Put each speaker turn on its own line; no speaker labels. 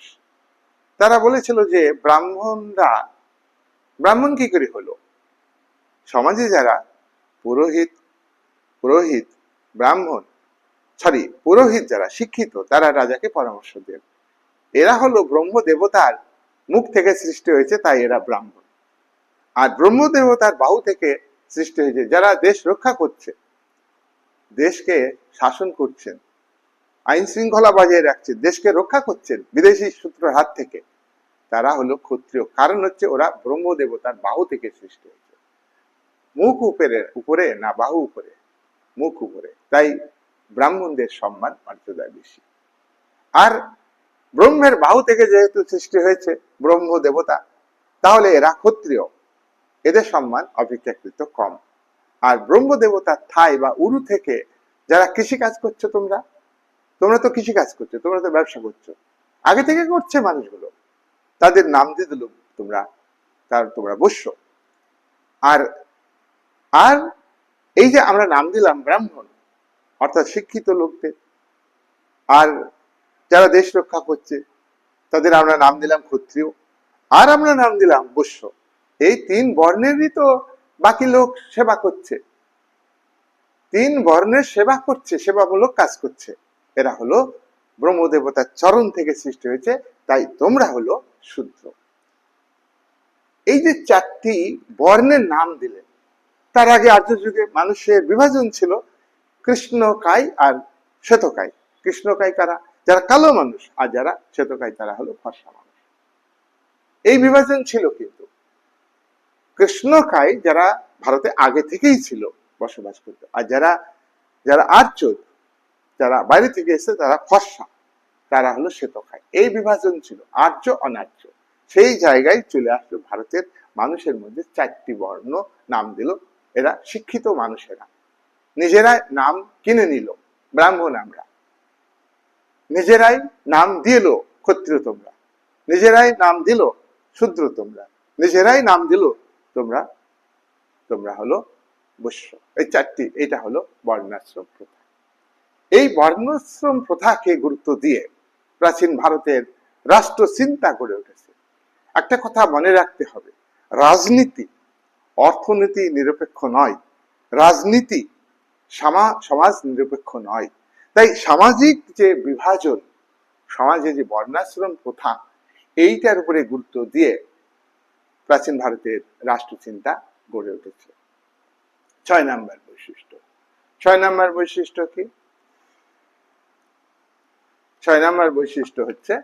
মানুষ তারা বলেছিল যে ব্রাহ্মণরা, ব্রাহ্মণ কি করে হলো? সমাজে যারা পুরোহিত পুরোহিত, ব্রাহ্মণ সরি পুরোহিত যারা শিক্ষিত, তারা রাজাকে পরামর্শ দেন। এরা হলো ব্রহ্ম দেবতার মুখ থেকে সৃষ্টি হয়েছে, তাই এরা ব্রাহ্মণ। আর ব্রহ্ম দেবতার বাহু থেকে সৃষ্টি হয়েছে, যারা দেশ রক্ষা করছে, দেশকে শাসন করছেন। আইন শৃঙ্খলা বজায় রাখছেন দেশকে রক্ষা করছেন বিদেশি সূত্রের হাত থেকে। তারা হলো ক্ষত্রিয়। কারণ হচ্ছে ওরা ব্রহ্ম দেবতার বাহু থেকে সৃষ্টি হয়েছে। মুখ উপরে উপরে না বাহু উপরে? মুখ উপরে। তাই ব্রাহ্মণদের সম্মান মর্যাদা বেশি। আর ব্রহ্মের বাহু থেকে যেহেতু সৃষ্টি হয়েছে ব্রহ্ম দেবতা তাহলে এরা ক্ষত্রিয়। এদের সম্মান অপেক্ষাকৃত কম। আর ব্রহ্ম দেবতার থাই বা উরু থেকে যারা কৃষি কাজ করছ তোমরা তোমরা তো কৃষি কাজ করছ, তোমরা তো ব্যবসা করছ। আগে থেকে করছে মানুষগুলো। তাদের নাম দিয়ে দিল তোমরা, তার তোমরা বস্য আর আর এই যে আমরা নাম দিলাম ব্রাহ্মণ, অর্থাৎ শিক্ষিত লোকদের, আর যারা দেশ রক্ষা করছে, তাদের আমরা নাম দিলাম ক্ষত্রিয়, আর আমরা নাম দিলাম বৈশ্য। এই তিন বর্ণেরই তো বাকি লোক সেবা করছে। তিন বর্ণের সেবা করছে, সেবামূলক কাজ করছে। এরা হলো ব্রহ্মদেবতার চরণ থেকে সৃষ্টি হয়েছে, তাই তোমরা হলো শুদ্র এই যে চারটি বর্ণের নাম দিলেন, তার আগে আর্য যুগে মানুষের বিভাজন ছিল কৃষ্ণকায় আর শ্বেতকায় কৃষ্ণকায় কারা? যারা কালো মানুষ, আর যারা শ্বেতকায় তারা হলো ফর্সা মানুষ। এই বিভাজন ছিল কিন্তু। কৃষ্ণকায় যারা ভারতে আগে থেকেই ছিল বসবাস করতো, আর যারা যারা আর্য যারা বাইরে থেকে এসে তারা ফর্সা তারা হলো শ্বেতকায় এই বিভাজন ছিল আর্য অনার্য। সেই জায়গায় চলে আসলো ভারতের মানুষের মধ্যে চারটি বর্ণ নাম দিল। এরা শিক্ষিত মানুষেরা। নিজেরাই নাম কিনে নিল, ব্রাহ্মণ আমরা। নিজেরাই নাম দিল ক্ষত্রিয় তোমরা। নিজেরাই নাম দিল শূদ্র তোমরা। নিজেরাই নাম দিল তোমরা তোমরা হলো বৈশ্য। এই চারটি এটা হলো বর্ণাশ্রম প্রথা। এই বর্ণাশ্রম প্রথাকে গুরুত্ব দিয়ে প্রাচীন ভারতের রাষ্ট্র চিন্তা গড়ে উঠেছে। একটা কথা মনে রাখতে হবে, রাজনীতি অর্থনীতি নিরপেক্ষ নয়, রাজনীতি সামা- সমাজ নিরপেক্ষ নয়। তাই সামাজিক যে বিভাজন, সমাজে যে বর্ণাশ্রম প্রথা, এইটার উপরে গুরুত্ব দিয়ে প্রাচীন ভারতের রাষ্ট্রচিন্তা গড়ে উঠেছে। ছয় নাম্বার বৈশিষ্ট্য, ছয় নাম্বার বৈশিষ্ট্য কি? ছয় নম্বর বৈশিষ্ট্য হচ্ছে